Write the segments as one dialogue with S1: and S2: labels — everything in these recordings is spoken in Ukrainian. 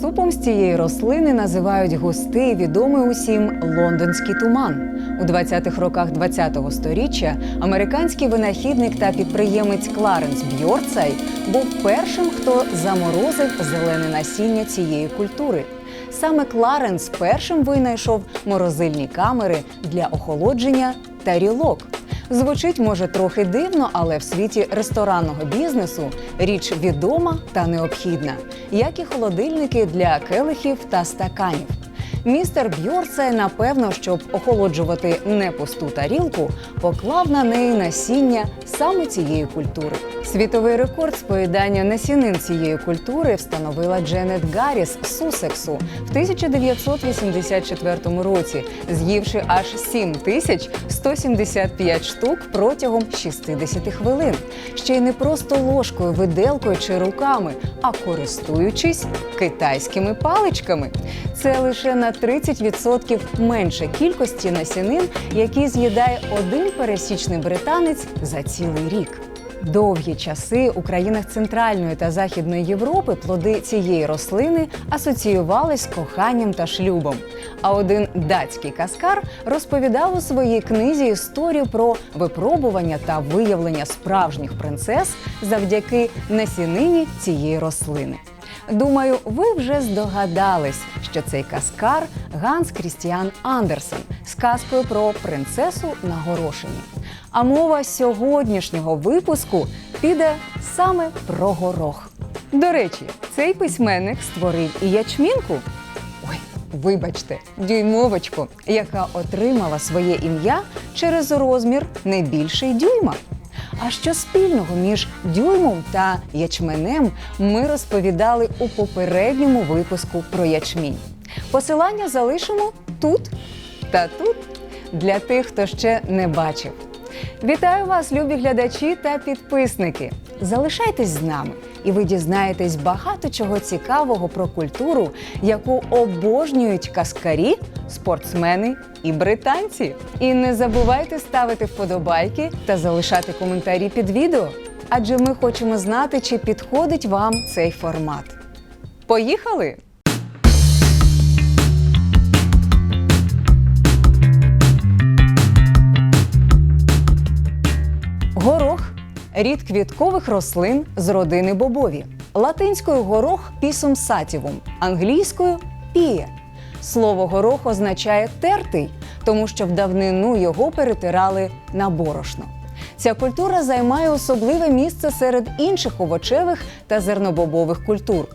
S1: Супом з цієї рослини називають густий, відомий усім лондонський туман. У 20-х роках 20-го сторіччя американський винахідник та підприємець Кларенс Бьорцай був першим, хто заморозив зелене насіння цієї культури. Саме Кларенс першим винайшов морозильні камери для охолодження тарілок. Звучить може трохи дивно, але в світі ресторанного бізнесу річ відома та необхідна, як і холодильники для келихів та стаканів. Містер Бьорце, напевно, щоб охолоджувати не пусту тарілку, поклав на неї насіння саме цієї культури. Світовий рекорд з поїдання насінин цієї культури встановила Дженет Гарріс Сусексу в 1984 році, з'ївши аж 7175 штук протягом 60 хвилин. Ще й не просто ложкою, виделкою чи руками, а користуючись китайськими паличками. Це лише на 30% менше кількості насінин, які з'їдає один пересічний британець за цілий рік. Довгі часи у країнах Центральної та Західної Європи плоди цієї рослини асоціювались з коханням та шлюбом. А один датський каскар розповідав у своїй книзі історію про випробування та виявлення справжніх принцес завдяки насінині цієї рослини. Думаю, ви вже здогадались, що цей каскар Ганс Крістіан Андерсен з казкою про принцесу на горошині. А мова сьогоднішнього випуску піде саме про горох. До речі, цей письменник створив і ячмінку. Ой, вибачте, дюймовочку, яка отримала своє ім'я через розмір не більший дюйма. А що спільного між дюймом та ячменем ми розповідали у попередньому випуску про ячмінь. Посилання залишимо тут та тут для тих, хто ще не бачив. Вітаю вас, любі глядачі та підписники! Залишайтесь з нами, і ви дізнаєтесь багато чого цікавого про культуру, яку обожнюють каскарі, спортсмени і британці. І не забувайте ставити вподобайки та залишати коментарі під відео, адже ми хочемо знати, чи підходить вам цей формат. Поїхали! Рід квіткових рослин з родини бобові. Латинською горох пісум сатівум, англійською піє. Слово горох означає тертий, тому що в давнину його перетирали на борошно. Ця культура займає особливе місце серед інших овочевих та зернобобових культур.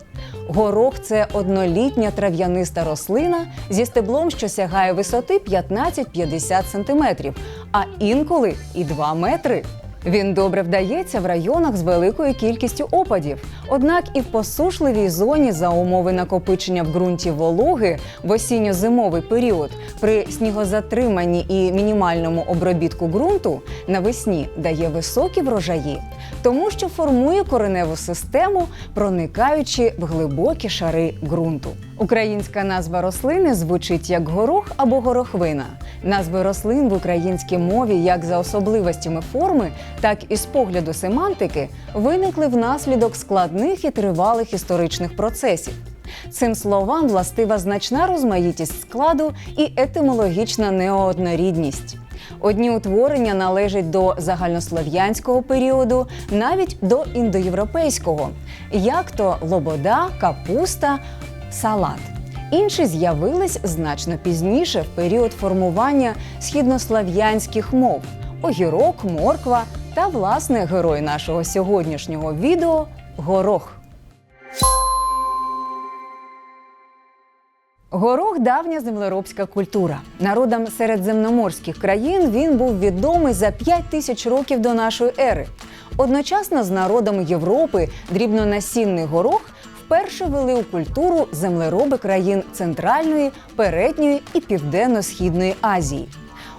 S1: Горох це однолітня трав'яниста рослина зі стеблом, що сягає висоти 15-50 см, а інколи і 2 метри. Він добре вдається в районах з великою кількістю опадів. Однак і в посушливій зоні за умови накопичення в ґрунті вологи в осінньо-зимовий період при снігозатриманні і мінімальному обробітку ґрунту навесні дає високі врожаї, тому що формує кореневу систему, проникаючи в глибокі шари ґрунту. Українська назва рослини звучить як горох або горохвина. Назви рослин в українській мові, як за особливостями форми, так і з погляду семантики, виникли внаслідок складних і тривалих історичних процесів. Цим словам властива значна розмаїтість складу і етимологічна неоднорідність. Одні утворення належать до загальнослов'янського періоду, навіть до індоєвропейського, як то лобода, капуста, салат. Інші з'явились значно пізніше в період формування східнослав'янських мов огірок, морква та власне герой нашого сьогоднішнього відео горох. Горох давня землеробська культура. Народам середземноморських країн він був відомий за 5 тисяч років до нашої ери. Одночасно з народами Європи дрібнонасінний горох вперше вели у культуру землероби країн Центральної, Передньої і Південно-Східної Азії.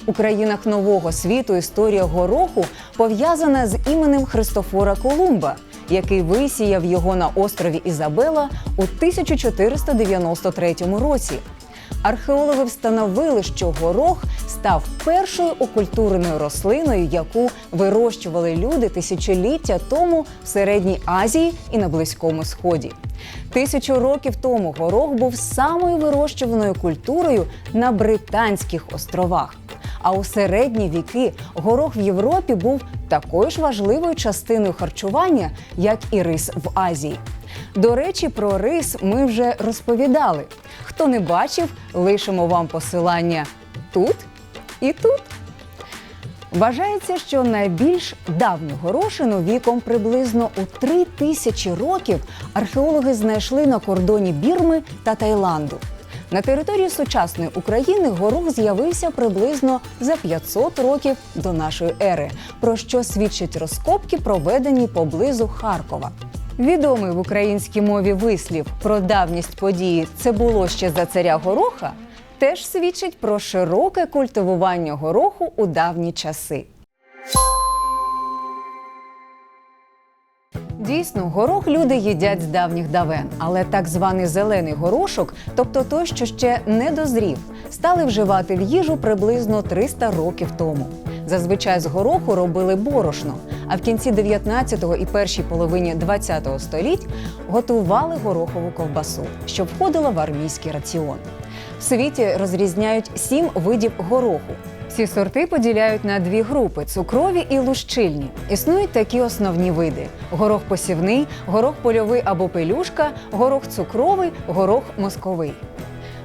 S1: У країнах нового світу історія гороху пов'язана з іменем Христофора Колумба, який висіяв його на острові Ізабела у 1493 році. Археологи встановили, що горох став першою окультуреною рослиною, яку вирощували люди тисячоліття тому в середній Азії і на Близькому Сході. Тисячу років тому горох був самою вирощуваною культурою на Британських островах. А у середні віки горох в Європі був такою ж важливою частиною харчування, як і рис в Азії. До речі, про рис ми вже розповідали. Хто не бачив, лишимо вам посилання тут і тут. Вважається, що найбільш давню горошину віком приблизно у три тисячі років археологи знайшли на кордоні Бірми та Таїланду. На території сучасної України горох з'явився приблизно за 500 років до нашої ери, про що свідчать розкопки, проведені поблизу Харкова. Відомий в українській мові вислів про давність події це було ще за царя гороха теж свідчить про широке культивування гороху у давні часи. Дійсно, горох люди їдять з давніх давен, але так званий зелений горошок, тобто той, що ще не дозрів, стали вживати в їжу приблизно 300 років тому. Зазвичай з гороху робили борошно, а в кінці 19-го і першій половині 20-го століть готували горохову ковбасу, що входила в армійський раціон. В світі розрізняють сім видів гороху. Ці сорти поділяють на дві групи цукрові і лущильні. Існують такі основні види: горох посівний, горох польовий або пелюшка, горох цукровий, горох московий.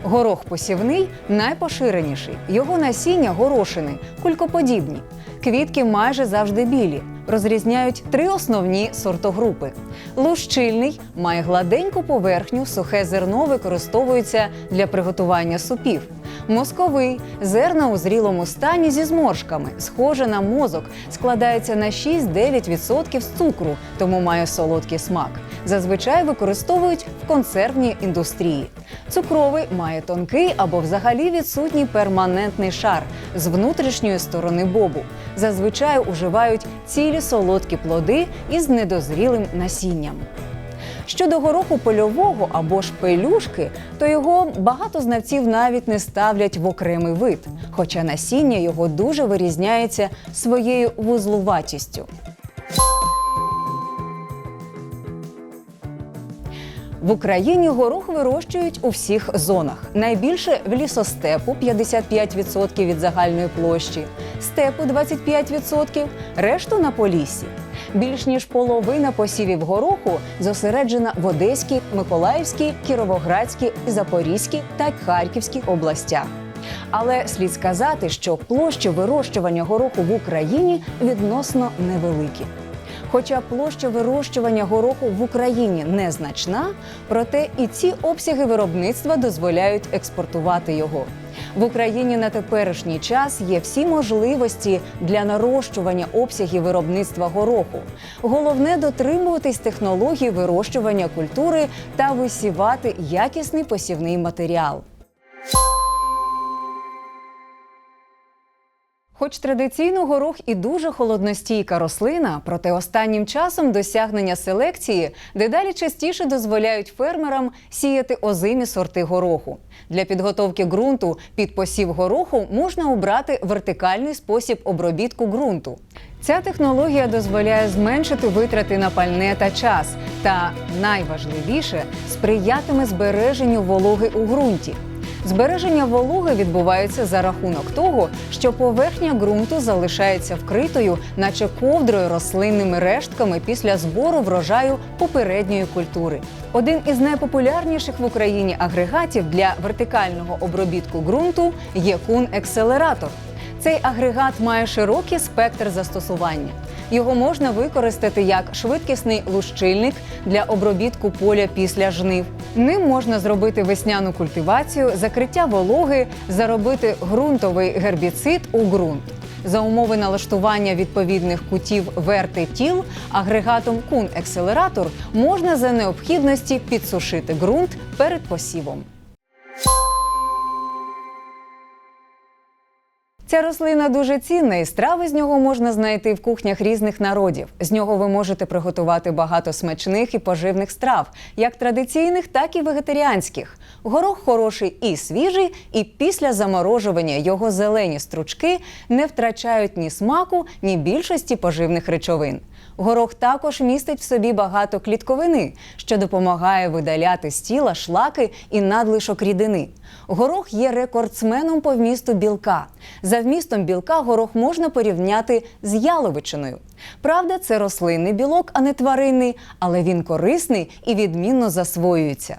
S1: Горох посівний найпоширеніший. Його насіння горошини кулькоподібні. Квітки майже завжди білі. Розрізняють три основні сортогрупи. Лущильний має гладеньку поверхню, сухе зерно використовується для приготування супів. Мозковий зерна у зрілому стані зі зморшками, схоже на мозок, складається на 6-9% з цукру, тому має солодкий смак. Зазвичай використовують в консервній індустрії. Цукровий має тонкий або взагалі відсутній перманентний шар з внутрішньої сторони бобу. Зазвичай уживають цілі солодкі плоди із недозрілим насінням. Щодо гороху польового або ж пелюшки, то його багато знавців навіть не ставлять в окремий вид, хоча насіння його дуже вирізняється своєю вузлуватістю. В Україні горох вирощують у всіх зонах. Найбільше в лісостепу 55% від загальної площі, степу 25%, решту на поліссі. Більш ніж половина посівів гороху зосереджена в Одеській, Миколаївській, Кіровоградській, Запорізькій та Харківській областях. Але слід сказати, що площі вирощування гороху в Україні відносно невеликі. Хоча площа вирощування гороху в Україні незначна, проте і ці обсяги виробництва дозволяють експортувати його. В Україні на теперішній час є всі можливості для нарощування обсягів виробництва гороху. Головне дотримуватись технологій вирощування культури та висівати якісний посівний матеріал. Хоч традиційно горох і дуже холодностійка рослина, проте останнім часом досягнення селекції дедалі частіше дозволяють фермерам сіяти озимі сорти гороху. Для підготовки ґрунту під посів гороху можна обрати вертикальний спосіб обробітку ґрунту. Ця технологія дозволяє зменшити витрати на пальне та час, та найважливіше сприятиме збереженню вологи у ґрунті. Збереження вологи відбувається за рахунок того, що поверхня ґрунту залишається вкритою, наче ковдрою рослинними рештками після збору врожаю попередньої культури. Один із найпопулярніших в Україні агрегатів для вертикального обробітку ґрунту є кун-екселератор. Цей агрегат має широкий спектр застосування. Його можна використати як швидкісний лущильник для обробітку поля після жнив. Ним можна зробити весняну культивацію, закриття вологи, заробити ґрунтовий гербіцид у ґрунт. За умови налаштування відповідних кутів верти тіл агрегатом кун-екселератор можна за необхідності підсушити ґрунт перед посівом. Ця рослина дуже цінна, і страви з нього можна знайти в кухнях різних народів. З нього ви можете приготувати багато смачних і поживних страв, як традиційних, так і вегетаріанських. Горох хороший і свіжий, і після заморожування його зелені стручки не втрачають ні смаку, ні більшості поживних речовин. Горох також містить в собі багато клітковини, що допомагає видаляти з тіла шлаки і надлишок рідини. Горох є рекордсменом по вмісту білка. За вмістом білка горох можна порівняти з яловичиною. Правда, це рослинний білок, а не тваринний, але він корисний і відмінно засвоюється.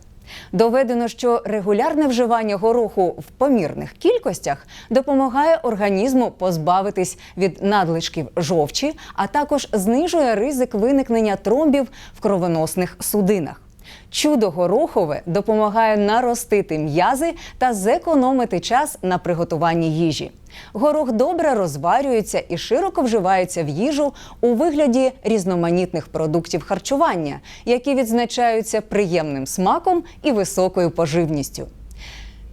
S1: Доведено, що регулярне вживання гороху в помірних кількостях допомагає організму позбавитись від надлишків жовчі, а також знижує ризик виникнення тромбів в кровоносних судинах. Чудо горохове допомагає наростити м'язи та зекономити час на приготуванні їжі. Горох добре розварюється і широко вживається в їжу у вигляді різноманітних продуктів харчування, які відзначаються приємним смаком і високою поживністю.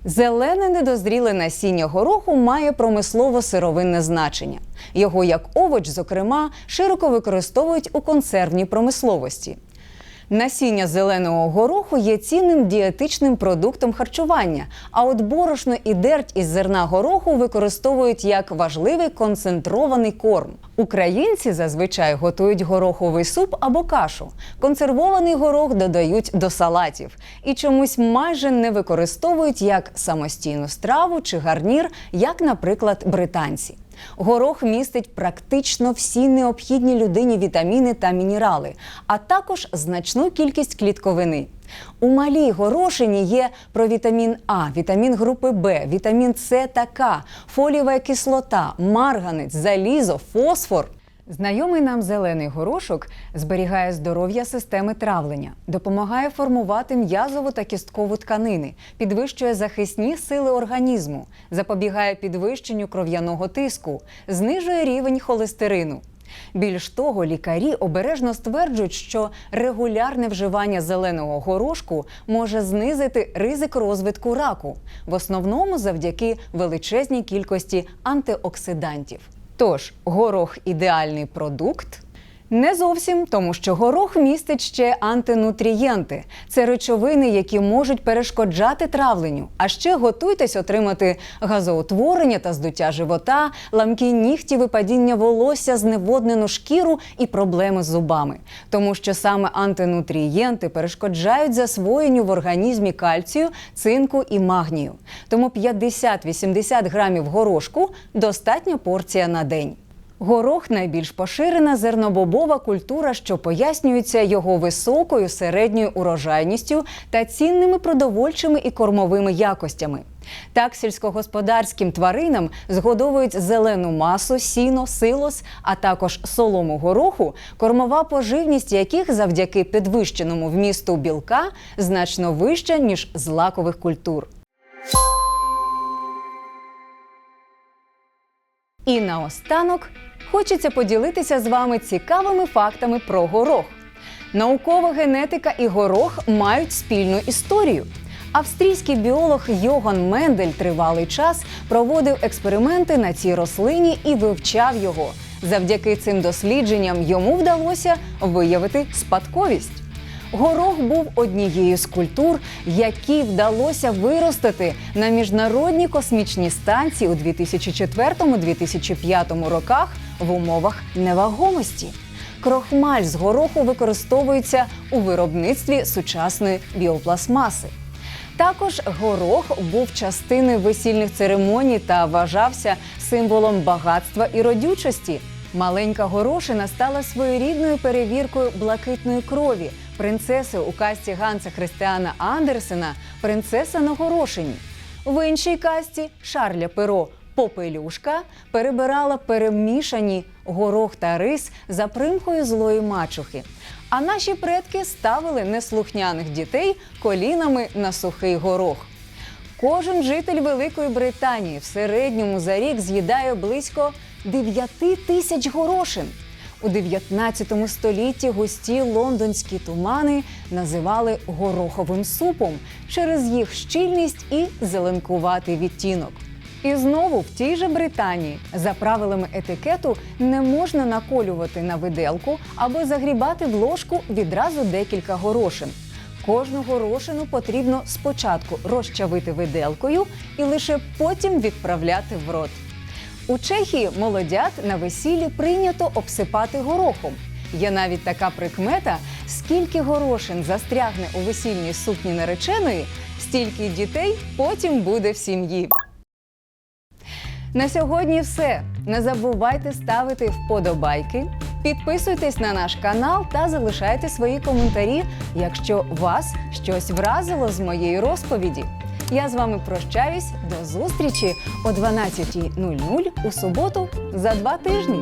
S1: Зелене недозріле насіння гороху має промислово-сировинне значення. Його як овоч, зокрема, широко використовують у консервній промисловості. Насіння зеленого гороху є цінним дієтичним продуктом харчування, а от борошно і дерть із зерна гороху використовують як важливий концентрований корм. Українці зазвичай готують гороховий суп або кашу. Консервований горох додають до салатів і чомусь майже не використовують як самостійну страву чи гарнір, як, наприклад, британці. Горох містить практично всі необхідні людині вітаміни та мінерали, а також значну кількість клітковини. У малій горошині є провітамін А, вітамін групи Б, вітамін С та К, фолієва кислота, марганець, залізо, фосфор. Знайомий нам зелений горошок зберігає здоров'я системи травлення, допомагає формувати м'язову та кісткову тканини, підвищує захисні сили організму, запобігає підвищенню кров'яного тиску, знижує рівень холестерину. Більш того, лікарі обережно стверджують, що регулярне вживання зеленого горошку може знизити ризик розвитку раку, в основному завдяки величезній кількості антиоксидантів. Тож горох ідеальний продукт. Не зовсім, тому що горох містить ще антинутрієнти. Це речовини, які можуть перешкоджати травленню. А ще готуйтесь отримати газоутворення та здуття живота, ламкі нігті, випадіння волосся, зневоднену шкіру і проблеми з зубами. Тому що саме антинутрієнти перешкоджають засвоєнню в організмі кальцію, цинку і магнію. Тому 50-80 грамів горошку достатня порція на день. Горох найбільш поширена зернобобова культура, що пояснюється його високою середньою урожайністю та цінними продовольчими і кормовими якостями. Так, сільськогосподарським тваринам згодовують зелену масу, сіно, силос, а також солому гороху, кормова поживність яких завдяки підвищеному вмісту білка значно вища ніж злакових культур. І наостанок хочеться поділитися з вами цікавими фактами про горох. Наукова генетика і горох мають спільну історію. Австрійський біолог Йоган Мендель тривалий час проводив експерименти на цій рослині і вивчав його. Завдяки цим дослідженням йому вдалося виявити спадковість. Горох був однією з культур, які вдалося виростити на міжнародній космічній станції у 2004-2005 роках в умовах невагомості. Крохмаль з гороху використовується у виробництві сучасної біопластмаси. Також горох був частиною весільних церемоній та вважався символом багатства і родючості. Маленька горошина стала своєрідною перевіркою блакитної крові принцеси у касті Ганса Христиана Андерсена Принцеса на горошині. В іншій касті Шарля Перо Попелюшка перебирала перемішані горох та рис за примкою злої мачухи. А наші предки ставили неслухняних дітей колінами на сухий горох. Кожен житель Великої Британії в середньому за рік з'їдає близько 9 тисяч горошин. У 19 столітті густі лондонські тумани називали гороховим супом через їх щільність і зеленкуватий відтінок. І знову в тій же Британії за правилами етикету не можна наколювати на виделку або загрібати в ложку відразу декілька горошин. Кожну горошину потрібно спочатку розчавити виделкою і лише потім відправляти в рот. У Чехії молодят на весіллі прийнято обсипати горохом. Є навіть така прикмета: скільки горошин застрягне у весільній сукні нареченої, стільки дітей потім буде в сім'ї. На сьогодні все. Не забувайте ставити вподобайки, підписуйтесь на наш канал та залишайте свої коментарі, якщо вас щось вразило з моєї розповіді. Я з вами прощаюсь до зустрічі о 12.00 у суботу за два тижні.